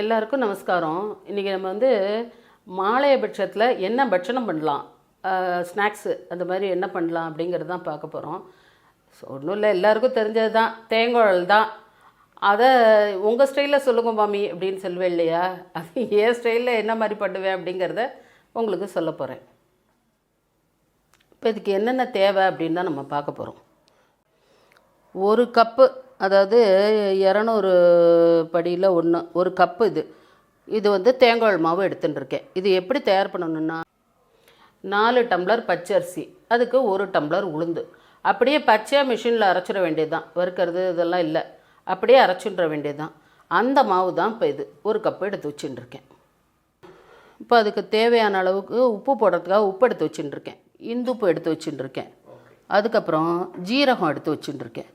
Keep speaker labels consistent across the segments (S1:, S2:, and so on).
S1: எல்லாருக்கும் நமஸ்காரம் இன்றைக்கி நம்ம வந்து மாலைய பட்சத்தில் என்ன பட்சணம் பண்ணலாம் ஸ்நாக்ஸு அந்த மாதிரி என்ன பண்ணலாம் அப்படிங்கிறது தான் பார்க்க போகிறோம் ஸோ ஒன்றும் இல்லை எல்லாருக்கும் தெரிஞ்சது தான் தேங்காய் தான் அதை உங்கள் ஸ்டைலில் சொல்லுங்க மாமி அப்படின்னு சொல்லுவேன் இல்லையா அது என் ஸ்டைலில் என்ன மாதிரி பண்ணுவேன் அப்படிங்கிறத உங்களுக்கு சொல்ல போகிறேன் இப்போ இதுக்கு என்னென்ன தேவை அப்படின்னு தான் நம்ம பார்க்க போகிறோம் ஒரு கப்பு அதாவது இரநூறு படியில் ஒன்று ஒரு கப்பு இது இது வந்து தேங்காய் மாவு எடுத்துட்டுருக்கேன் இது எப்படி தயார் பண்ணணுன்னா நாலு டம்ளர் பச்சரிசி அதுக்கு ஒரு டம்ளர் உளுந்து அப்படியே பச்சையாக மிஷினில் அரைச்சிட வேண்டியது தான் வறுக்கிறது இதெல்லாம் இல்லை அப்படியே அரைச்சின்ற வேண்டியது தான் அந்த மாவு தான் இப்போ இது ஒரு கப்பு எடுத்து வச்சுட்டுருக்கேன் இப்போ அதுக்கு தேவையான அளவுக்கு உப்பு போடுறதுக்காக உப்பு எடுத்து வச்சுட்டுருக்கேன் இந்துப்பு எடுத்து வச்சுட்டுருக்கேன் அதுக்கப்புறம் ஜீரகம் எடுத்து வச்சுட்டுருக்கேன்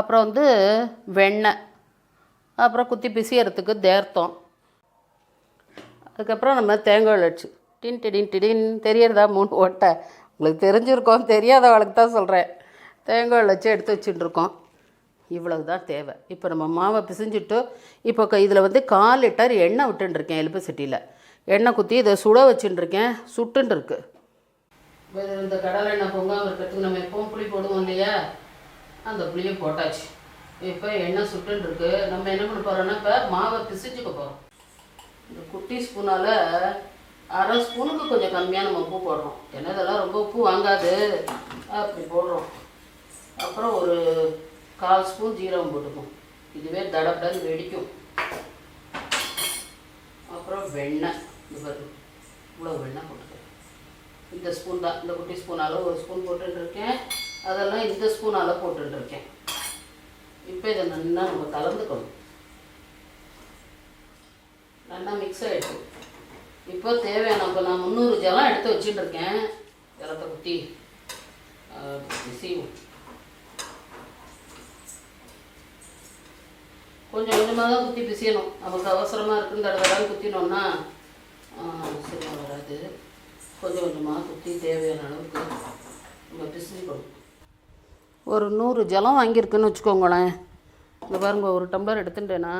S1: அப்புறம் வந்து வெண்ணெய் அப்புறம் குத்தி பிசியறதுக்கு தேர்த்தம் அதுக்கப்புறம் நம்ம தேங்காய் லட்சு டின் டிடின் டிடின் தெரியறதா மூணு ஓட்டை உங்களுக்கு தெரிஞ்சிருக்கோம் தெரியாதவளுக்கு தான் சொல்கிறேன் தேங்காய் லட்சம் எடுத்து வச்சுட்டுருக்கோம் இவ்வளவு தான் தேவை இப்போ நம்ம மாவை பிசிஞ்சுட்டு இப்போ க இதில் வந்து கால் லிட்டர் எண்ணெய் விட்டுருக்கேன் எலிபிசிட்டியில் எண்ணெய் குத்தி இதை சுட வச்சுட்டுருக்கேன் சுட்டுன்னு இந்த கடலை எண்ணெய் பொங்காமல் இருக்கிறதுக்கு நம்ம அந்த புளியை போட்டாச்சு இப்போ எண்ணெய் சுட்டுன்னு இருக்குது நம்ம என்ன பண்ண போகிறோன்னா இப்போ மாவை பிசிச்சுக்க போகிறோம் இந்த குட்டி ஸ்பூனால் அரை ஸ்பூனுக்கு கொஞ்சம் கம்மியாக நம்ம உப்பு போடுறோம் ஏன்னா இதெல்லாம் ரொம்ப உப்பு வாங்காது அப்படி போடுறோம் அப்புறம் ஒரு கால் ஸ்பூன் ஜீரகம் போட்டுக்கும் இதுவே தடப்படாது வெடிக்கும் அப்புறம் வெண்ணெய் இது இவ்வளோ வெண்ணெய் போட்டுக்கிறேன் இந்த ஸ்பூன் தான் இந்த குட்டி ஸ்பூனாலும் ஒரு ஸ்பூன் போட்டுருக்கேன் அதெல்லாம் இந்த ஸ்பூனால் போட்டுருக்கேன் இப்போ இதை நல்லா நம்ம கலந்துக்கணும் நல்லா மிக்ஸ் ஆகிட்டு இப்போ தேவையான இப்போ நான் முந்நூறு ஜலம் எடுத்து வச்சுட்டு இருக்கேன் ஜலத்தை குத்தி சீவும் கொஞ்சம் கொஞ்சமாக தான் குத்தி பிசையணும் நமக்கு அவசரமாக இருக்குன்னு தடவை குத்தினோன்னா சரி வராது கொஞ்சம் கொஞ்சமாக குத்தி தேவையான அளவுக்கு நம்ம பிசிக்கணும் ஒரு நூறு ஜலம் வாங்கியிருக்குன்னு வச்சுக்கோங்களேன் இந்த பாருங்க ஒரு டம்ளர் எடுத்துட்டேனா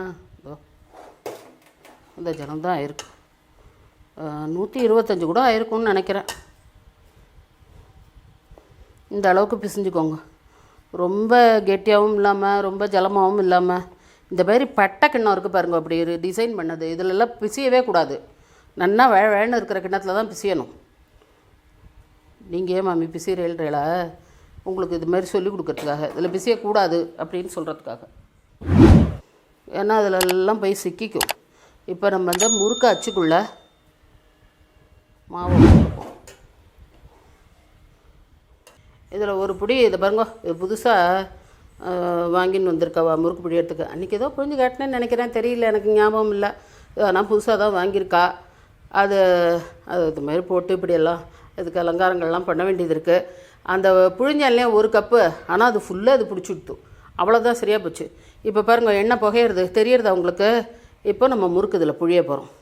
S1: இந்த ஜலம் தான் ஆயிருக்கு நூற்றி இருபத்தஞ்சி கூட ஆயிருக்கும்னு நினைக்கிறேன் இந்த அளவுக்கு பிசிஞ்சுக்கோங்க ரொம்ப கெட்டியாகவும் இல்லாமல் ரொம்ப ஜலமாகவும் இல்லாமல் இந்த மாதிரி பட்டை கிண்ணம் இருக்குது பாருங்கள் அப்படி ஒரு டிசைன் பண்ணது இதிலெல்லாம் பிசியவே கூடாது நன்னா வே வேணும் இருக்கிற கிண்ணத்தில் தான் பிசியணும் நீங்கள் ஏன் மாமி பிசிறேல்றீங்களா உங்களுக்கு இது மாதிரி சொல்லிக் கொடுக்கறதுக்காக இதில் கூடாது அப்படின்னு சொல்கிறதுக்காக ஏன்னா அதில் எல்லாம் போய் சிக்கிக்கும் இப்போ நம்ம வந்து முறுக்க அச்சுக்குள்ள மாவு இதில் ஒரு பிடி இதை பாருங்க இது புதுசாக வாங்கின்னு வந்திருக்கவா முறுக்கு பிடி எடுத்துக்க அன்றைக்கி ஏதோ புரிஞ்சு கேட்டேன்னு நினைக்கிறேன் தெரியல எனக்கு ஞாபகம் இல்லை ஆனால் புதுசாக தான் வாங்கியிருக்கா அது அது இது மாதிரி போட்டு இப்படியெல்லாம் இதுக்கு அலங்காரங்கள்லாம் பண்ண வேண்டியது இருக்குது அந்த புழிஞ்சல்லையும் ஒரு கப்பு ஆனால் அது ஃபுல்லாக அது பிடிச்சிடுத்து அவ்வளோதான் சரியாக போச்சு இப்போ பாருங்கள் என்ன புகையிறது தெரியறது அவங்களுக்கு இப்போ நம்ம முறுக்கு இதில் புழிய போகிறோம்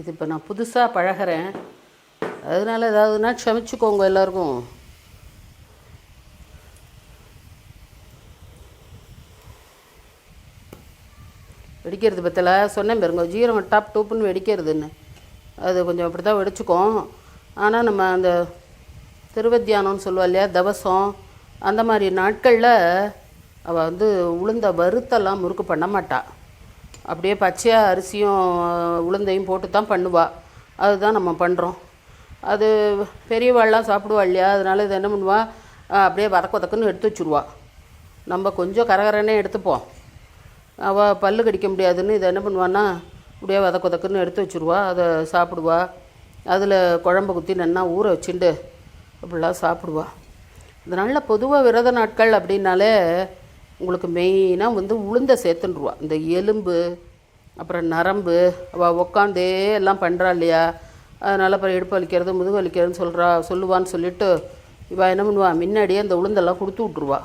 S1: இது இப்போ நான் புதுசாக பழகிறேன் அதனால் ஏதாவதுனா க்ஷமிச்சுக்கோங்க எல்லாருக்கும் வெடிக்கிறது பற்றில சொன்னேன் பாருங்க ஜீரகம் டாப் டூப்புன்னு வெடிக்கிறதுன்னு அது கொஞ்சம் அப்படி தான் வெடிச்சுக்கும் ஆனால் நம்ம அந்த திருவத்தியானம்னு சொல்லுவாள் இல்லையா தவசம் அந்த மாதிரி நாட்களில் அவள் வந்து உளுந்த வறுத்தெல்லாம் முறுக்கு பண்ண மாட்டாள் அப்படியே பச்சையாக அரிசியும் உளுந்தையும் போட்டு தான் பண்ணுவாள் அதுதான் நம்ம பண்ணுறோம் அது பெரியவாள்லாம் சாப்பிடுவா இல்லையா அதனால் இது என்ன பண்ணுவாள் அப்படியே வதக்க வதக்குன்னு எடுத்து வச்சுருவாள் நம்ம கொஞ்சம் கரகரனே எடுத்துப்போம் அவள் பல்லு கடிக்க முடியாதுன்னு இதை என்ன பண்ணுவான்னா இப்படியே வதக்க வதக்குன்னு எடுத்து வச்சுருவா அதை சாப்பிடுவா அதில் குழம்பு குத்தி நன்னா ஊற வச்சுண்டு அப்படிலாம் சாப்பிடுவா அதனால் பொதுவாக விரத நாட்கள் அப்படின்னாலே உங்களுக்கு மெயினாக வந்து உளுந்த சேர்த்துன்ருவா இந்த எலும்பு அப்புறம் நரம்பு அவள் உக்காந்தே எல்லாம் பண்ணுறா இல்லையா அதனால் அப்புறம் இடுப்பு வலிக்கிறது முதுகு வலிக்கிறதுன்னு சொல்கிறா சொல்லுவான்னு சொல்லிவிட்டு இவள் என்ன பண்ணுவாள் முன்னாடியே அந்த உளுந்தெல்லாம் கொடுத்து விட்ருவா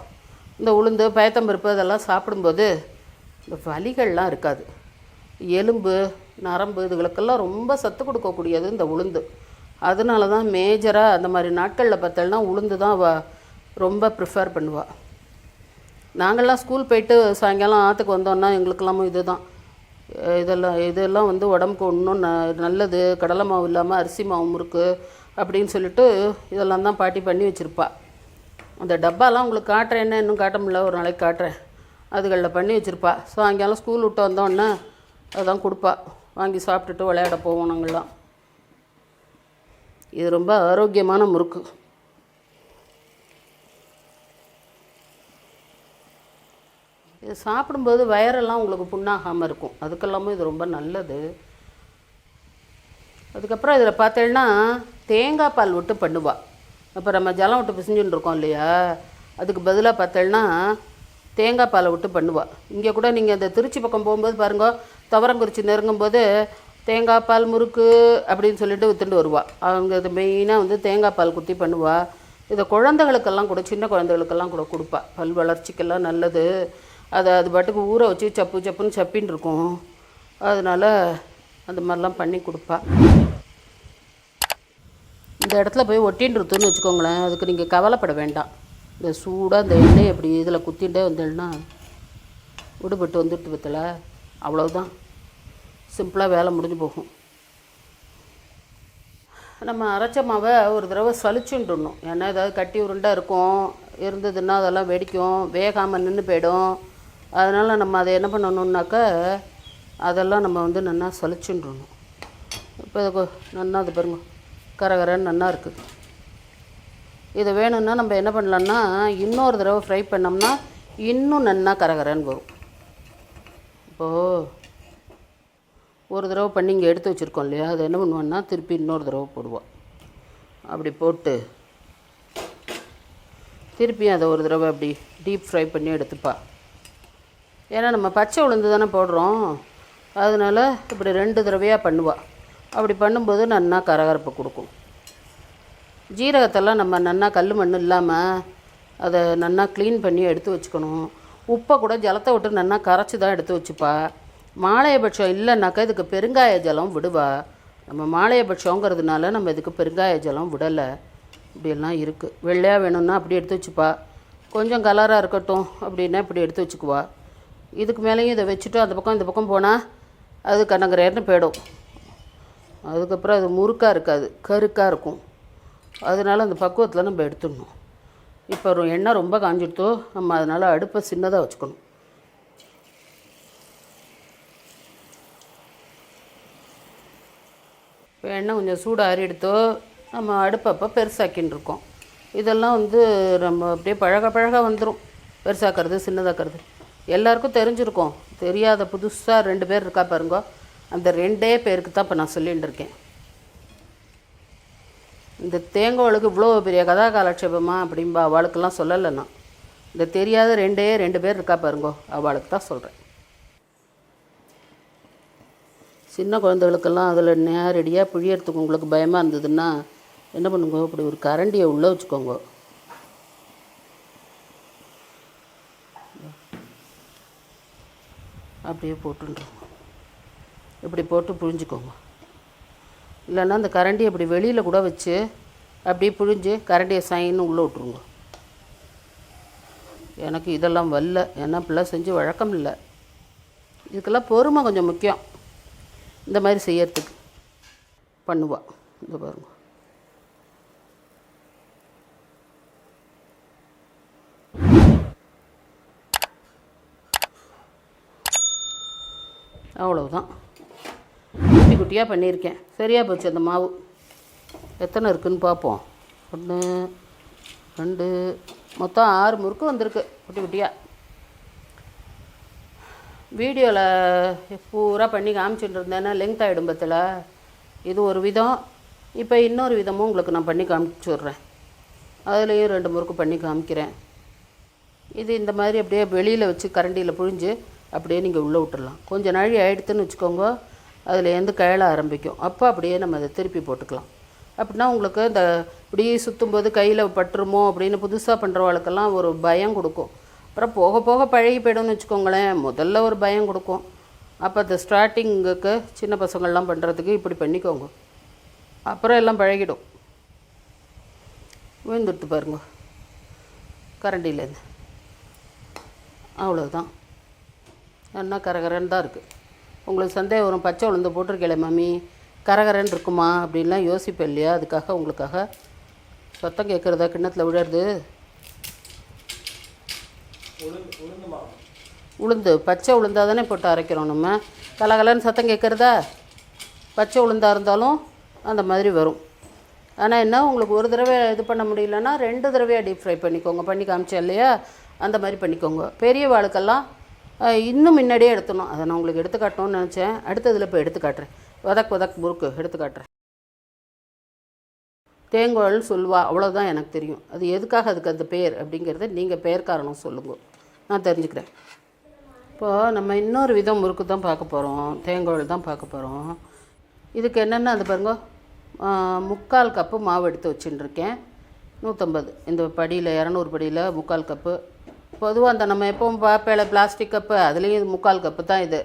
S1: இந்த உளுந்து பயத்தம்பருப்பு அதெல்லாம் சாப்பிடும்போது இந்த வலிகள்லாம் இருக்காது எலும்பு நரம்பு இதுகளுக்கெல்லாம் ரொம்ப சத்து கொடுக்கக்கூடியது இந்த உளுந்து அதனால தான் மேஜராக அந்த மாதிரி நாட்களில் பார்த்தோம்னா உளுந்து தான் அவள் ரொம்ப ப்ரிஃபர் பண்ணுவாள் நாங்கள்லாம் ஸ்கூல் போயிட்டு சாயங்காலம் ஆற்றுக்கு வந்தோன்னா எங்களுக்கெல்லாமும் இது தான் இதெல்லாம் இதெல்லாம் வந்து உடம்புக்கு ஒன்றும் ந நல்லது கடலை மாவு இல்லாமல் அரிசி மாவு முறுக்கு அப்படின்னு சொல்லிட்டு இதெல்லாம் தான் பாட்டி பண்ணி வச்சுருப்பாள் அந்த டப்பாலாம் உங்களுக்கு காட்டுறேன் என்ன இன்னும் காட்ட முடியல ஒரு நாளைக்கு காட்டுறேன் அதுகளில் பண்ணி வச்சுருப்பா சாயங்காலம் ஸ்கூல் விட்டு வந்தோடனே அதான் கொடுப்பா வாங்கி சாப்பிட்டுட்டு விளையாட போவோம் நாங்கள்லாம் இது ரொம்ப ஆரோக்கியமான முறுக்கு இது சாப்பிடும்போது வயரெல்லாம் உங்களுக்கு புண்ணாகாமல் இருக்கும் அதுக்கெல்லாமும் இது ரொம்ப நல்லது அதுக்கப்புறம் இதில் பார்த்தேன்னா தேங்காய் பால் விட்டு பண்ணுவாள் அப்புறம் நம்ம ஜலம் விட்டு பிசிஞ்சுன்னு இருக்கோம் இல்லையா அதுக்கு பதிலாக பார்த்தேன்னா தேங்காய் பாலை விட்டு பண்ணுவாள் இங்கே கூட நீங்கள் அந்த திருச்சி பக்கம் போகும்போது பாருங்க துவரங்குறிச்சி நெருங்கும்போது தேங்காய் பால் முறுக்கு அப்படின்னு சொல்லிட்டு விற்றுட்டு வருவாள் அவங்க இது மெயினாக வந்து தேங்காய் பால் குத்தி பண்ணுவாள் இதை குழந்தைகளுக்கெல்லாம் கூட சின்ன குழந்தைகளுக்கெல்லாம் கூட கொடுப்பாள் பல் வளர்ச்சிக்கெல்லாம் நல்லது அதை அது பாட்டுக்கு ஊற வச்சு சப்பு சப்புன்னு சப்பின்னு இருக்கும் அதனால் அந்த மாதிரிலாம் பண்ணி கொடுப்பா இந்த இடத்துல போய் ஒட்டின்னு இருத்துன்னு வச்சுக்கோங்களேன் அதுக்கு நீங்கள் கவலைப்பட வேண்டாம் இந்த சூடாக இந்த எண்ணெய் அப்படி இதில் குத்திகிட்டே வந்தேன்னா விடுபட்டு வந்துட்டு பத்தில அவ்வளோதான் சிம்பிளாக வேலை முடிஞ்சு போகும் நம்ம அரைச்ச மாவை ஒரு தடவை சளிச்சுட்டுணும் ஏன்னா ஏதாவது கட்டி உருண்டாக இருக்கும் இருந்ததுன்னா அதெல்லாம் வெடிக்கும் வேகாமல் நின்று போயிடும் அதனால் நம்ம அதை என்ன பண்ணணுன்னாக்கா அதெல்லாம் நம்ம வந்து நல்லா சளிச்சுட்டுணும் இப்போ நல்லா அது பாருங்க கரகரன்னு நல்லா இருக்குது இது வேணும்னா நம்ம என்ன பண்ணலான்னா இன்னொரு தடவை ஃப்ரை பண்ணோம்னா இன்னும் நன்னா கரகரன்னு வரும் இப்போது ஒரு தடவை பண்ணி இங்கே எடுத்து வச்சுருக்கோம் இல்லையா அது என்ன பண்ணுவோம்னா திருப்பி இன்னொரு தடவை போடுவோம் அப்படி போட்டு திருப்பி அதை ஒரு தடவை அப்படி டீப் ஃப்ரை பண்ணி எடுத்துப்பா ஏன்னா நம்ம பச்சை உளுந்து தானே போடுறோம் அதனால் இப்படி ரெண்டு தடவையாக பண்ணுவாள் அப்படி பண்ணும்போது நன்னா கரகரப்பு கொடுக்கும் ஜீரகத்தெல்லாம் நம்ம நன்னா கல் மண் இல்லாமல் அதை நன்னா க்ளீன் பண்ணி எடுத்து வச்சுக்கணும் உப்பை கூட ஜலத்தை விட்டு நன்னா கரைச்சி தான் எடுத்து வச்சுப்பா மாலையபட்சம் இல்லைனாக்கா இதுக்கு பெருங்காய ஜலம் விடுவா நம்ம மாலையபட்சங்கிறதுனால நம்ம இதுக்கு பெருங்காய ஜலம் விடலை இப்படியெல்லாம் இருக்குது வெள்ளையாக வேணும்னா அப்படி எடுத்து வச்சுப்பா கொஞ்சம் கலராக இருக்கட்டும் அப்படின்னா இப்படி எடுத்து வச்சுக்குவா இதுக்கு மேலேயும் இதை வச்சுட்டு அந்த பக்கம் இந்த பக்கம் போனால் அது கண்ணங்கரேர்னு போயிடும் அதுக்கப்புறம் அது முறுக்காக இருக்காது கருக்காக இருக்கும் அதனால் அந்த பக்குவத்தில் நம்ம எடுத்துடணும் இப்போ எண்ணெய் ரொம்ப காஞ்சிடுத்தோ நம்ம அதனால் அடுப்பை சின்னதாக வச்சுக்கணும் இப்போ எண்ணெய் கொஞ்சம் சூடாக எடுத்தோ நம்ம அடுப்பப்போ பெருசாக்கின்னு இருக்கோம் இதெல்லாம் வந்து நம்ம அப்படியே பழக பழக வந்துடும் பெருசாக்கிறது சின்னதாக்கிறது எல்லாருக்கும் தெரிஞ்சுருக்கோம் தெரியாத புதுசாக ரெண்டு பேர் இருக்கா பாருங்க அந்த ரெண்டே பேருக்கு தான் இப்போ நான் சொல்லிகிட்டு இருக்கேன் இந்த தேங்கோளுக்கு இவ்வளோ பெரிய கதா காலட்சேபமா அப்படின்பா அவளுக்கெல்லாம் சொல்லலை நான் இந்த தெரியாத ரெண்டே ரெண்டு பேர் இருக்கா பாருங்கோ அவளுக்கு தான் சொல்கிறேன் சின்ன குழந்தைகளுக்கெல்லாம் அதில் நேரடியாக புழியறதுக்கு உங்களுக்கு பயமாக இருந்ததுன்னா என்ன பண்ணுங்க இப்படி ஒரு கரண்டியை உள்ளே வச்சுக்கோங்க அப்படியே போட்டுருவோம் இப்படி போட்டு புழிஞ்சிக்கோங்க இல்லைன்னா அந்த கரண்டி அப்படி வெளியில் கூட வச்சு அப்படியே புழிஞ்சு கரண்டியை சைன்னு உள்ளே விட்ருங்க எனக்கு இதெல்லாம் வரல ஏன்னா பிள்ளை செஞ்சு வழக்கம் இல்லை இதுக்கெல்லாம் பொறுமை கொஞ்சம் முக்கியம் இந்த மாதிரி செய்யறதுக்கு பண்ணுவாள் இந்த பாருங்க அவ்வளவுதான் குட்டி குட்டியாக பண்ணியிருக்கேன் சரியாக போச்சு அந்த மாவு எத்தனை இருக்குதுன்னு பார்ப்போம் ஒன்று ரெண்டு மொத்தம் ஆறு முறுக்கு வந்திருக்கு குட்டி குட்டியாக வீடியோவில் பூரா பண்ணி காமிச்சிட்டு இருந்தேன்னா லெங்க் ஆகிடும் பத்தில் இது ஒரு விதம் இப்போ இன்னொரு விதமும் உங்களுக்கு நான் பண்ணி காமிச்சுட்றேன் அதுலேயும் ரெண்டு முறுக்கு பண்ணி காமிக்கிறேன் இது இந்த மாதிரி அப்படியே வெளியில் வச்சு கரண்டியில் புழிஞ்சு அப்படியே நீங்கள் உள்ளே விட்டுடலாம் கொஞ்சம் நாழி ஆகிடுத்துன்னு வச்சுக்கோங்க அதுலேருந்து கழல ஆரம்பிக்கும் அப்போ அப்படியே நம்ம அதை திருப்பி போட்டுக்கலாம் அப்படின்னா உங்களுக்கு இந்த இப்படி சுற்றும்போது கையில் பட்டுருமோ அப்படின்னு புதுசாக பண்ணுறவளுக்கெல்லாம் ஒரு பயம் கொடுக்கும் அப்புறம் போக போக பழகி போய்டும்னு வச்சுக்கோங்களேன் முதல்ல ஒரு பயம் கொடுக்கும் அப்போ அந்த ஸ்டார்டிங்குக்கு சின்ன பசங்கள்லாம் பண்ணுறதுக்கு இப்படி பண்ணிக்கோங்க அப்புறம் எல்லாம் பழகிடும் விழுந்துடுத்து பாருங்க கரண்டியிலேருந்து அவ்வளோதான் என்ன கரகரன்னு தான் இருக்குது உங்களுக்கு சந்தேகம் வரும் பச்சை உளுந்து போட்டிருக்கல மாமி கரகரன்னு இருக்குமா அப்படின்லாம் யோசிப்பேன் இல்லையா அதுக்காக உங்களுக்காக சத்தம் கேட்குறதா கிண்ணத்தில் விழருது உளுந்து பச்சை உளுந்தாக தானே போட்டு அரைக்கிறோம் நம்ம கலகலன்னு சத்தம் கேட்குறதா பச்சை உளுந்தாக இருந்தாலும் அந்த மாதிரி வரும் ஆனால் என்ன உங்களுக்கு ஒரு தடவை இது பண்ண முடியலன்னா ரெண்டு தடவையாக டீப் ஃப்ரை பண்ணிக்கோங்க பண்ணி காமிச்சேன் இல்லையா அந்த மாதிரி பண்ணிக்கோங்க பெரிய வாளுக்கெல்லாம் இன்னும் முன்னாடியே எடுத்தணும் அதை நான் உங்களுக்கு எடுத்து காட்டணும்னு நினச்சேன் அடுத்ததில் இப்போ எடுத்து காட்டுறேன் உதக் உதக் முறுக்கு எடுத்து காட்டுறேன் தேங்கோல்னு சொல்லுவா அவ்வளோதான் எனக்கு தெரியும் அது எதுக்காக அதுக்கு அந்த பேர் அப்படிங்கிறத நீங்கள் பெயர் காரணம் சொல்லுங்க நான் தெரிஞ்சுக்கிறேன் இப்போது நம்ம இன்னொரு விதம் முறுக்கு தான் பார்க்க போகிறோம் தேங்குழல் தான் பார்க்க போகிறோம் இதுக்கு என்னென்ன அது பாருங்க முக்கால் கப்பு மாவு எடுத்து வச்சுட்டுருக்கேன் நூற்றம்பது இந்த படியில் இரநூறு படியில் முக்கால் கப்பு பொதுவாக அந்த நம்ம எப்பவும் பார்ப்பேல பிளாஸ்டிக் கப்பு அதுலேயும் இது முக்கால் கப்பு தான் இது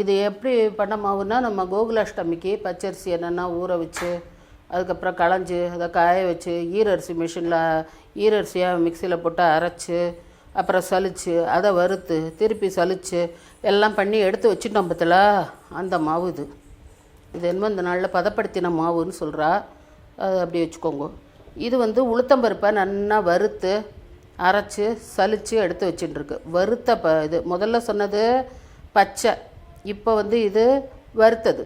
S1: இது எப்படி பண்ண மாவுன்னா நம்ம கோகுலாஷ்டமிக்கு பச்சரிசி என்னென்னா ஊற வச்சு அதுக்கப்புறம் களைஞ்சி அதை காய வச்சு ஈரரிசி மிஷினில் ஈரரிசியாக மிக்சியில் போட்டு அரைச்சி அப்புறம் சலிச்சு அதை வறுத்து திருப்பி சலிச்சு எல்லாம் பண்ணி எடுத்து வச்சுட்டோம் பத்தில் அந்த மாவு இது இது என்னமோ இந்த நாளில் பதப்படுத்தின மாவுன்னு சொல்கிறா அது அப்படி வச்சுக்கோங்க இது வந்து உளுத்தம்பருப்பை நல்லா வறுத்து அரைச்சி சலித்து எடுத்து வச்சுட்டுருக்கு வறுத்த ப இது முதல்ல சொன்னது பச்சை இப்போ வந்து இது வறுத்தது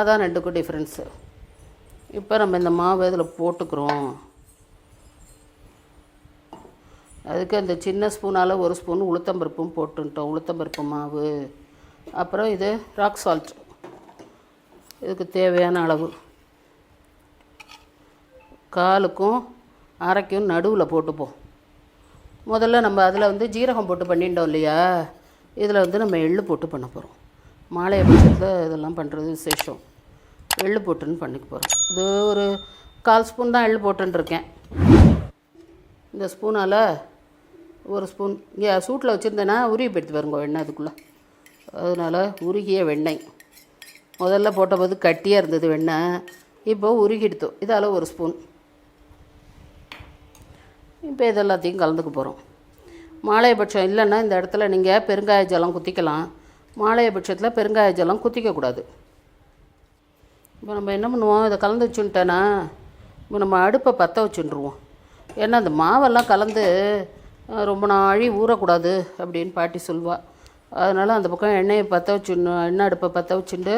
S1: அதான் ரெண்டுக்கும் டிஃப்ரென்ஸு இப்போ நம்ம இந்த மாவு இதில் போட்டுக்கிறோம் அதுக்கு அந்த சின்ன ஸ்பூனால் ஒரு ஸ்பூன் உளுத்தம்பருப்பும் போட்டுட்டோம் உளுத்தம்பருப்பு மாவு அப்புறம் இது ராக் சால்ட் இதுக்கு தேவையான அளவு காலுக்கும் அரைக்கும் நடுவில் போட்டுப்போம் முதல்ல நம்ம அதில் வந்து ஜீரகம் போட்டு பண்ணிட்டோம் இல்லையா இதில் வந்து நம்ம எள்ளு போட்டு பண்ண போகிறோம் மாலை அபிஷேகத்தில் இதெல்லாம் பண்ணுறது விசேஷம் எள்ளு போட்டுன்னு பண்ணிக்க போகிறோம் இது ஒரு கால் ஸ்பூன் தான் எள்ளு போட்டுருக்கேன் இந்த ஸ்பூனால் ஒரு ஸ்பூன் இங்கே சூட்டில் வச்சுருந்தேன்னா உருகி போயிடுத்து பாருங்க வெண்ணெய் அதுக்குள்ளே அதனால் உருகிய வெண்ணெய் முதல்ல போட்டபோது கட்டியாக இருந்தது வெண்ணெய் உருகி உருகிடுத்தோம் இதால் ஒரு ஸ்பூன் இப்போ இது எல்லாத்தையும் கலந்துக்க போகிறோம் மாலையபட்சம் இல்லைன்னா இந்த இடத்துல நீங்கள் பெருங்காய ஜலம் குத்திக்கலாம் மாலையபட்சத்தில் பெருங்காய ஜலம் குத்திக்கக்கூடாது இப்போ நம்ம என்ன பண்ணுவோம் இதை கலந்து வச்சுன்ட்டேன்னா இப்போ நம்ம அடுப்பை பற்ற வச்சுட்டுருவோம் ஏன்னா அந்த மாவெல்லாம் கலந்து ரொம்ப நாழி ஊறக்கூடாது அப்படின்னு பாட்டி சொல்லுவாள் அதனால் அந்த பக்கம் எண்ணெயை பற்ற வச்சு எண்ணெய் அடுப்பை பற்ற வச்சுட்டு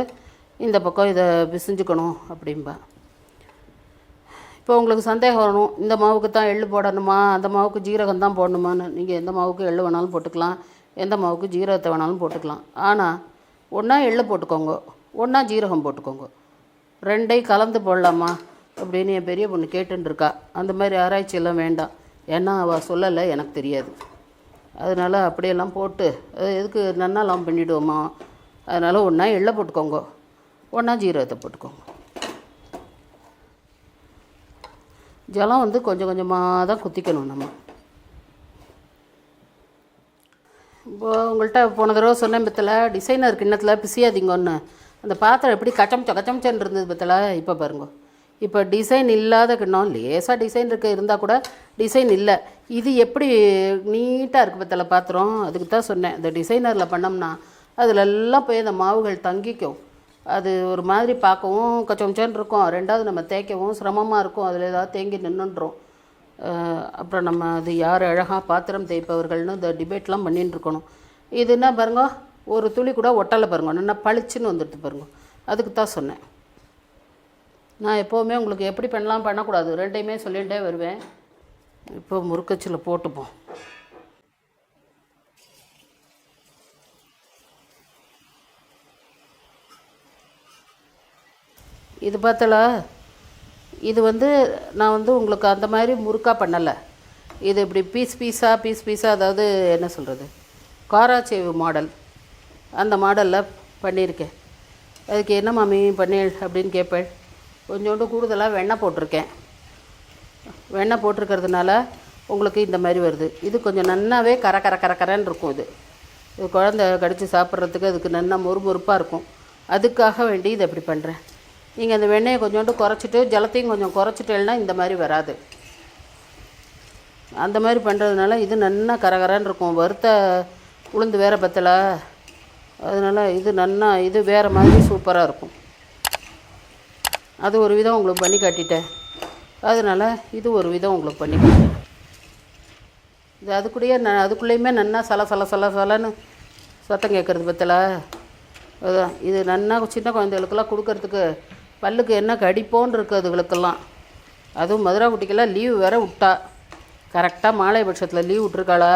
S1: இந்த பக்கம் இதை பிசிஞ்சுக்கணும் அப்படின்பா இப்போ உங்களுக்கு சந்தேகம் வரணும் இந்த மாவுக்கு தான் எள்ளு போடணுமா அந்த மாவுக்கு ஜீரகம் தான் போடணுமான்னு நீங்கள் எந்த மாவுக்கு எள்ளு வேணாலும் போட்டுக்கலாம் எந்த மாவுக்கு ஜீரகத்தை வேணாலும் போட்டுக்கலாம் ஆனால் ஒன்றா எள்ளு போட்டுக்கோங்க ஒன்றா ஜீரகம் போட்டுக்கோங்க ரெண்டையும் கலந்து போடலாமா அப்படின்னு என் பெரிய பொண்ணு கேட்டுருக்கா அந்த மாதிரி ஆராய்ச்சியெல்லாம் வேண்டாம் ஏன்னா அவள் சொல்லலை எனக்கு தெரியாது அதனால் அப்படியெல்லாம் போட்டு எதுக்கு நன்னாலாம் பண்ணிவிடுவோமா அதனால் ஒன்றா எள்ளை போட்டுக்கோங்க ஒன்றா ஜீரகத்தை போட்டுக்கோங்க ஜலம் வந்து கொஞ்சம் கொஞ்சமாக தான் குத்திக்கணும் நம்ம இப்போ உங்கள்கிட்ட போன தடவை சொன்னேன் பத்தில் டிசைனர் கிண்ணத்தில் ஒன்று அந்த பாத்திரம் எப்படி கச்சம் கச்சமிச்சன்னு இருந்தது பத்தில் இப்போ பாருங்க இப்போ டிசைன் இல்லாத கிண்ணம் லேசாக டிசைன் இருக்க இருந்தால் கூட டிசைன் இல்லை இது எப்படி நீட்டாக இருக்குது பத்தில் பாத்திரம் அதுக்கு தான் சொன்னேன் இந்த டிசைனரில் பண்ணோம்னா அதிலெல்லாம் போய் அந்த மாவுகள் தங்கிக்கும் அது ஒரு மாதிரி பார்க்கவும் கொஞ்சம் இருக்கும் ரெண்டாவது நம்ம தேய்க்கவும் சிரமமாக இருக்கும் அதில் ஏதாவது தேங்கி நின்றுன்றோம் அப்புறம் நம்ம அது யார் அழகாக பாத்திரம் தேய்ப்பவர்கள்னு இந்த டிபேட்லாம் பண்ணிட்டுருக்கணும் இது என்ன பாருங்க ஒரு துளி கூட ஒட்டலை பாருங்க நல்லா பளிச்சுன்னு வந்துடுது பாருங்க அதுக்கு தான் சொன்னேன் நான் எப்போவுமே உங்களுக்கு எப்படி பண்ணலாம் பண்ணக்கூடாது ரெண்டையுமே சொல்லிகிட்டே வருவேன் இப்போ முறுக்கச்சில் போட்டுப்போம் இது பார்த்தலா இது வந்து நான் வந்து உங்களுக்கு அந்த மாதிரி முறுக்காக பண்ணலை இது இப்படி பீஸ் பீஸாக பீஸ் பீஸாக அதாவது என்ன சொல்கிறது காராச்சேவு மாடல் அந்த மாடலில் பண்ணியிருக்கேன் அதுக்கு என்ன மாமி பண்ணி அப்படின்னு கேட்பேன் கொஞ்சோண்டு கூடுதலாக வெண்ணெய் போட்டிருக்கேன் வெண்ணெய் போட்டிருக்கிறதுனால உங்களுக்கு இந்த மாதிரி வருது இது கொஞ்சம் நன்னாவே கர கர கர கரன்னு இருக்கும் இது இது குழந்த கடித்து சாப்பிட்றதுக்கு அதுக்கு நல்லா மொறுமொறுப்பாக இருக்கும் அதுக்காக வேண்டி இதை இப்படி பண்ணுறேன் நீங்கள் அந்த வெண்ணெயை கொஞ்சோண்டு குறைச்சிட்டு ஜலத்தையும் கொஞ்சம் குறைச்சிட்டேன்னா இந்த மாதிரி வராது அந்த மாதிரி பண்ணுறதுனால இது நல்லா கரகரான்னு இருக்கும் வறுத்த உளுந்து வேற பத்தலை அதனால் இது நல்லா இது வேறு மாதிரி சூப்பராக இருக்கும் அது ஒரு விதம் உங்களுக்கு பண்ணி காட்டிட்டேன் அதனால் இது ஒரு விதம் உங்களுக்கு பண்ணி காட்டேன் இது அதுக்குள்ளேயே ந அதுக்குள்ளேயுமே நல்லா சல சல சல சலன்னு சத்தம் கேட்குறது பத்தலை அதுதான் இது நன்னா சின்ன குழந்தைகளுக்கெல்லாம் கொடுக்கறதுக்கு பல்லுக்கு என்ன கடிப்போன்னு இருக்குது அதுகளுக்கெல்லாம் அதுவும் மதுரா குட்டிக்கெல்லாம் லீவு வேற விட்டா கரெக்டாக மாலை பட்சத்தில் லீவ் விட்ருக்காளா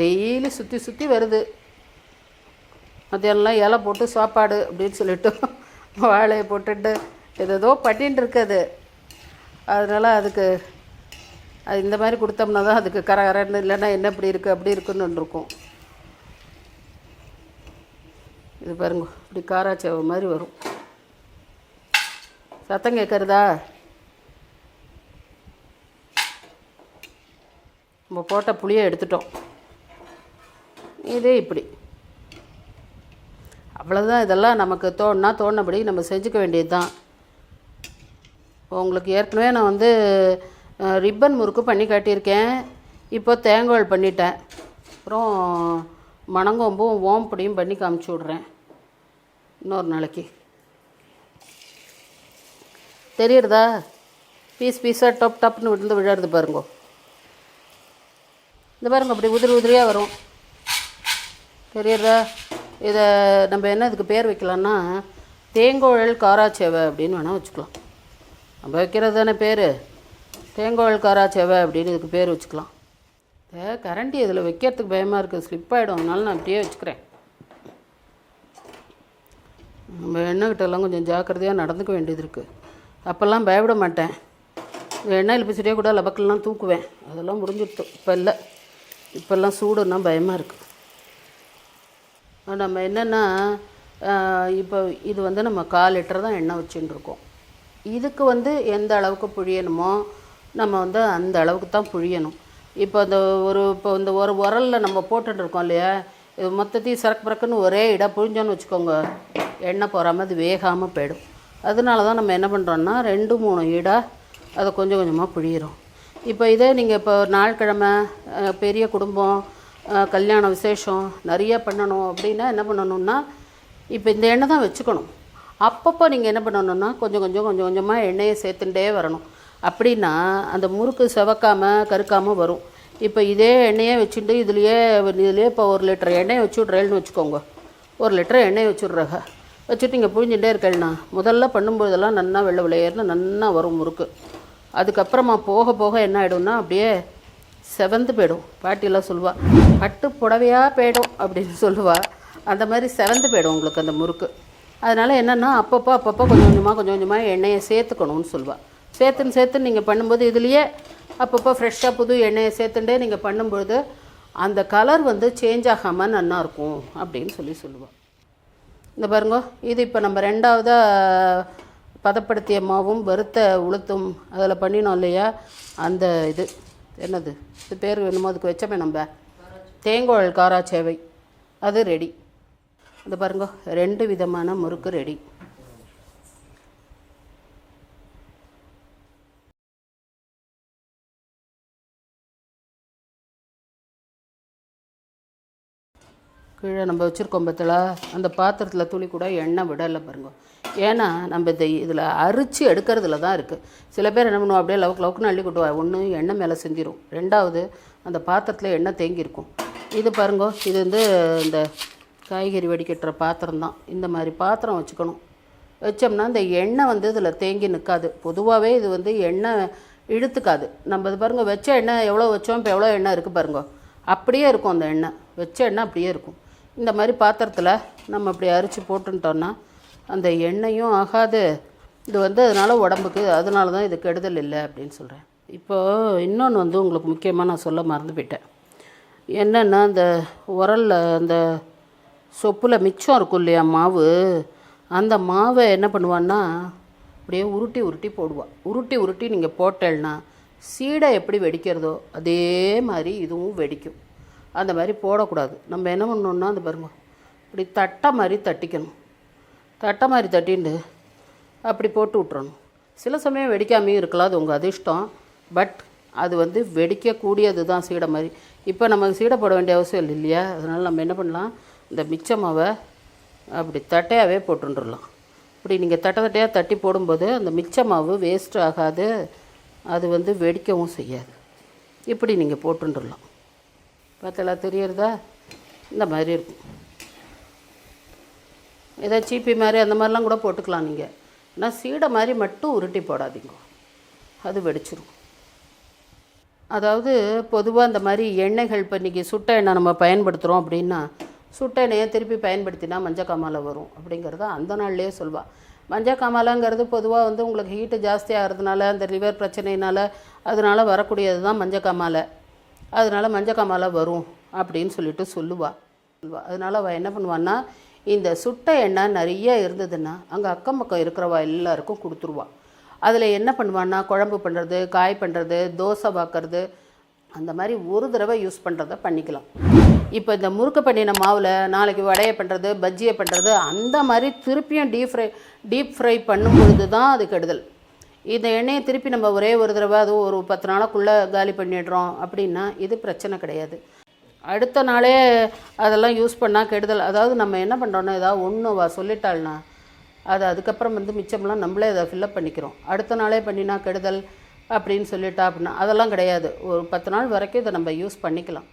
S1: டெய்லி சுற்றி சுற்றி வருது மத்தியானலாம் இலை போட்டு சாப்பாடு அப்படின்னு சொல்லிட்டு வாழையை போட்டுட்டு ஏதோ பண்ணின்னு அது அதனால் அதுக்கு அது இந்த மாதிரி கொடுத்தோம்னா தான் அதுக்கு கரகரன்னு இல்லைன்னா என்ன இப்படி இருக்குது அப்படி இருக்குன்னு இருக்கும் இது பாருங்க இப்படி காராச்சேவை மாதிரி வரும் சத்தம் கேட்குறதா நம்ம போட்ட புளியை எடுத்துட்டோம் இதே இப்படி அவ்வளோதான் இதெல்லாம் நமக்கு தோணுனா தோணுபடி நம்ம செஞ்சுக்க வேண்டியது தான் உங்களுக்கு ஏற்கனவே நான் வந்து ரிப்பன் முறுக்கு பண்ணி காட்டியிருக்கேன் இப்போ தேங்காய் பண்ணிட்டேன் அப்புறம் மணங்கொம்பும் ஓம்படியும் பண்ணி காமிச்சு விட்றேன் இன்னொரு நாளைக்கு தெரியுறதா பீஸ் பீஸாக டப் டப்னு விழுந்து விழாடுது பாருங்க இந்த பாருங்க அப்படி உதிரி உதிரியாக வரும் தெரியுறதா இதை நம்ம என்ன இதுக்கு பேர் வைக்கலான்னா தேங்கோழல் காராச்சேவை அப்படின்னு வேணால் வச்சுக்கலாம் நம்ம வைக்கிறது தானே பேர் தேங்கோழல் காராச்சேவை அப்படின்னு இதுக்கு பேர் வச்சுக்கலாம் இந்த கரண்டி இதில் வைக்கிறதுக்கு பயமாக இருக்குது ஸ்லிப் ஆகிடும் அதனால நான் அப்படியே வச்சுக்கிறேன் நம்ம எண்ணெய்கிட்டெல்லாம் கொஞ்சம் ஜாக்கிரதையாக நடந்துக்க வேண்டியது இருக்குது அப்போல்லாம் பயப்பட மாட்டேன் வேணா எலுப்பிச்சடியாக கூட லபக்கெல்லாம் தூக்குவேன் அதெல்லாம் முடிஞ்சிருத்தோம் இப்போ இல்லை இப்போல்லாம் சூடுனா பயமாக இருக்குது நம்ம என்னென்னா இப்போ இது வந்து நம்ம கால் லிட்டர் தான் எண்ணெய் வச்சுட்டுருக்கோம் இதுக்கு வந்து எந்த அளவுக்கு புழியணுமோ நம்ம வந்து அந்த அளவுக்கு தான் புழியணும் இப்போ அந்த ஒரு இப்போ இந்த ஒரு உரலில் நம்ம போட்டுட்ருக்கோம் இல்லையா இது மொத்தத்தையும் சரக்கு பிறக்குன்னு ஒரே இடம் புழிஞ்சோன்னு வச்சுக்கோங்க எண்ணெய் போகிற மாதிரி வேகாமல் போயிடும் அதனால தான் நம்ம என்ன பண்ணுறோன்னா ரெண்டு மூணு ஈடாக அதை கொஞ்சம் கொஞ்சமாக புழியிடும் இப்போ இதே நீங்கள் இப்போ நாள்கிழமை பெரிய குடும்பம் கல்யாண விசேஷம் நிறைய பண்ணணும் அப்படின்னா என்ன பண்ணணுன்னா இப்போ இந்த எண்ணெய் தான் வச்சுக்கணும் அப்பப்போ நீங்கள் என்ன பண்ணணுன்னா கொஞ்சம் கொஞ்சம் கொஞ்சம் கொஞ்சமாக எண்ணெயை சேர்த்துட்டே வரணும் அப்படின்னா அந்த முறுக்கு செவக்காமல் கருக்காமல் வரும் இப்போ இதே எண்ணெயே வச்சுட்டு இதுலேயே இதுலேயே இப்போ ஒரு லிட்டர் எண்ணெயை வச்சு விட்றேன்னு வச்சுக்கோங்க ஒரு லிட்டர் எண்ணெயை வச்சுட்றாங்க வச்சுட்டு இங்கே புழிஞ்சுட்டே இருக்கேண்ணா முதல்ல பண்ணும்போதெல்லாம் நல்லா வெள்ளை விளையர்னு நல்லா வரும் முறுக்கு அதுக்கப்புறமா போக போக என்ன ஆகிடும்னா அப்படியே செவந்து போயிடும் பாட்டிலாம் சொல்லுவாள் பட்டு புடவையாக போயிடும் அப்படின்னு சொல்லுவாள் அந்த மாதிரி செவந்து போயிடும் உங்களுக்கு அந்த முறுக்கு அதனால் என்னென்னா அப்பப்போ அப்பப்போ கொஞ்சம் கொஞ்சமாக கொஞ்சம் கொஞ்சமாக எண்ணெயை சேர்த்துக்கணும்னு சொல்லுவாள் சேர்த்துன்னு சேர்த்துன்னு நீங்கள் பண்ணும்போது இதுலேயே அப்பப்போ ஃப்ரெஷ்ஷாக புது எண்ணெயை சேர்த்துட்டே நீங்கள் பண்ணும்பொழுது அந்த கலர் வந்து சேஞ்ச் ஆகாமல் நல்லாயிருக்கும் அப்படின்னு சொல்லி சொல்லுவாள் இந்த பாருங்க இது இப்போ நம்ம ரெண்டாவதாக பதப்படுத்திய மாவும் வறுத்த உளுத்தும் அதில் பண்ணினோம் இல்லையா அந்த இது என்னது இது பேர் வேணுமோ அதுக்கு வச்சோமே நம்ம தேங்கோல் காராச்சேவை அது ரெடி இந்த பாருங்க ரெண்டு விதமான முறுக்கு ரெடி கீழே நம்ம வச்சுருக்கோம் பத்தலா அந்த பாத்திரத்தில் துளி கூட எண்ணெய் விடலை பாருங்க ஏன்னா நம்ம இதை இதில் அரிச்சு எடுக்கிறதுல தான் இருக்குது சில பேர் என்ன பண்ணுவோம் அப்படியே லவுக்கு லவுக்குன்னு அள்ளி கொட்டுவா ஒன்று எண்ணெய் மேலே செஞ்சிடும் ரெண்டாவது அந்த பாத்திரத்தில் எண்ணெய் தேங்கியிருக்கும் இது பாருங்க இது வந்து இந்த காய்கறி வடிக்கட்டுற பாத்திரம் தான் இந்த மாதிரி பாத்திரம் வச்சுக்கணும் வச்சோம்னா இந்த எண்ணெய் வந்து இதில் தேங்கி நிற்காது பொதுவாகவே இது வந்து எண்ணெய் இழுத்துக்காது நம்ம இது பாருங்கள் வச்ச எண்ணெய் எவ்வளோ வச்சோம் இப்போ எவ்வளோ எண்ணெய் இருக்குது பாருங்க அப்படியே இருக்கும் அந்த எண்ணெய் வச்ச எண்ணெய் அப்படியே இருக்கும் இந்த மாதிரி பாத்திரத்தில் நம்ம அப்படி அரித்து போட்டுட்டோன்னா அந்த எண்ணெயும் ஆகாது இது வந்து அதனால் உடம்புக்கு அதனால தான் இது கெடுதல் இல்லை அப்படின்னு சொல்கிறேன் இப்போது இன்னொன்று வந்து உங்களுக்கு முக்கியமாக நான் சொல்ல மறந்து போயிட்டேன் என்னென்னா அந்த உரலில் அந்த சொப்பில் மிச்சம் இருக்கும் இல்லையா மாவு அந்த மாவை என்ன பண்ணுவான்னா அப்படியே உருட்டி உருட்டி போடுவாள் உருட்டி உருட்டி நீங்கள் போட்டேன்னா சீடை எப்படி வெடிக்கிறதோ அதே மாதிரி இதுவும் வெடிக்கும் அந்த மாதிரி போடக்கூடாது நம்ம என்ன பண்ணணுன்னா அந்த பாருங்க இப்படி தட்டை மாதிரி தட்டிக்கணும் தட்டை மாதிரி தட்டின்னு அப்படி போட்டு விட்டுறணும் சில சமயம் வெடிக்காமையும் இருக்கலாம் அது உங்கள் அதிர்ஷ்டம் பட் அது வந்து வெடிக்கக்கூடியது தான் சீடை மாதிரி இப்போ நமக்கு சீடை போட வேண்டிய அவசியம் இல்லை இல்லையா அதனால் நம்ம என்ன பண்ணலாம் இந்த மிச்ச மாவை அப்படி தட்டையாகவே போட்டுருலாம் இப்படி நீங்கள் தட்டை தட்டையாக தட்டி போடும்போது அந்த மிச்ச மாவு வேஸ்ட் ஆகாது அது வந்து வெடிக்கவும் செய்யாது இப்படி நீங்கள் போட்டுருலாம் பார்த்தலா தெரியறதா இந்த மாதிரி இருக்கும் ஏதோ சீப்பி மாதிரி அந்த மாதிரிலாம் கூட போட்டுக்கலாம் நீங்கள் ஆனால் சீடை மாதிரி மட்டும் உருட்டி போடாதீங்க அது வெடிச்சிரும் அதாவது பொதுவாக இந்த மாதிரி எண்ணெய்கள் இப்போ இன்றைக்கி சுட்ட எண்ணெய் நம்ம பயன்படுத்துகிறோம் அப்படின்னா சுட்ட எண்ணெயை திருப்பி பயன்படுத்தினா மஞ்சள் காமாலை வரும் அப்படிங்கிறத அந்த நாள்லேயே சொல்வாள் மஞ்சள் காமாலைங்கிறது பொதுவாக வந்து உங்களுக்கு ஹீட்டு ஜாஸ்தியாகிறதுனால அந்த லிவர் பிரச்சனையினால் அதனால் வரக்கூடியது தான் மஞ்சள் காமாலை அதனால் மஞ்சக்காமலை வரும் அப்படின்னு சொல்லிட்டு சொல்லுவாள் சொல்லுவாள் அதனால் அவள் என்ன பண்ணுவான்னா இந்த சுட்ட எண்ணெய் நிறைய இருந்ததுன்னா அங்கே அக்கம் பக்கம் இருக்கிறவா எல்லாருக்கும் கொடுத்துருவாள் அதில் என்ன பண்ணுவான்னா குழம்பு பண்ணுறது காய் பண்ணுறது தோசை பார்க்கறது அந்த மாதிரி ஒரு தடவை யூஸ் பண்ணுறத பண்ணிக்கலாம் இப்போ இந்த முறுக்கு பண்ணின மாவில் நாளைக்கு வடையை பண்ணுறது பஜ்ஜியை பண்ணுறது அந்த மாதிரி திருப்பியும் டீப் ஃப்ரை டீப் ஃப்ரை பண்ணும் பொழுது தான் அது கெடுதல் இந்த எண்ணெயை திருப்பி நம்ம ஒரே ஒரு தடவை அது ஒரு பத்து நாளைக்குள்ளே காலி பண்ணிடுறோம் அப்படின்னா இது பிரச்சனை கிடையாது அடுத்த நாளே அதெல்லாம் யூஸ் பண்ணால் கெடுதல் அதாவது நம்ம என்ன பண்ணுறோன்னா ஏதாவது ஒன்று வா சொல்லிட்டாள்னா அது அதுக்கப்புறம் வந்து மிச்சம்லாம் நம்மளே அதை ஃபில்லப் பண்ணிக்கிறோம் அடுத்த நாளே பண்ணினா கெடுதல் அப்படின்னு சொல்லிட்டா அப்படின்னா அதெல்லாம் கிடையாது ஒரு பத்து நாள் வரைக்கும் இதை நம்ம யூஸ் பண்ணிக்கலாம்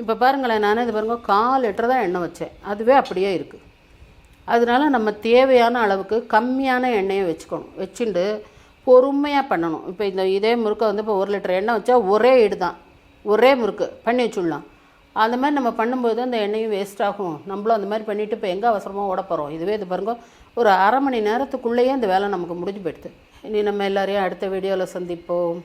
S1: இப்போ பாருங்களேன் நானே இது பாருங்க கால் லிட்டர் தான் எண்ணெய் வச்சேன் அதுவே அப்படியே இருக்குது அதனால நம்ம தேவையான அளவுக்கு கம்மியான எண்ணெயை வச்சுக்கணும் வச்சுட்டு பொறுமையாக பண்ணணும் இப்போ இந்த இதே முறுக்கை வந்து இப்போ ஒரு லிட்டர் எண்ணெய் வச்சா ஒரே ஈடு தான் ஒரே முறுக்கு பண்ணி வச்சுடலாம் அந்த மாதிரி நம்ம பண்ணும்போது அந்த எண்ணெயும் வேஸ்ட் ஆகும் நம்மளும் அந்த மாதிரி பண்ணிவிட்டு இப்போ எங்கே அவசரமாக ஓட போகிறோம் இதுவே இது பாருங்க ஒரு அரை மணி நேரத்துக்குள்ளேயே அந்த வேலை நமக்கு முடிஞ்சு போயிடுது இனி நம்ம எல்லாரையும் அடுத்த வீடியோவில் சந்திப்போம்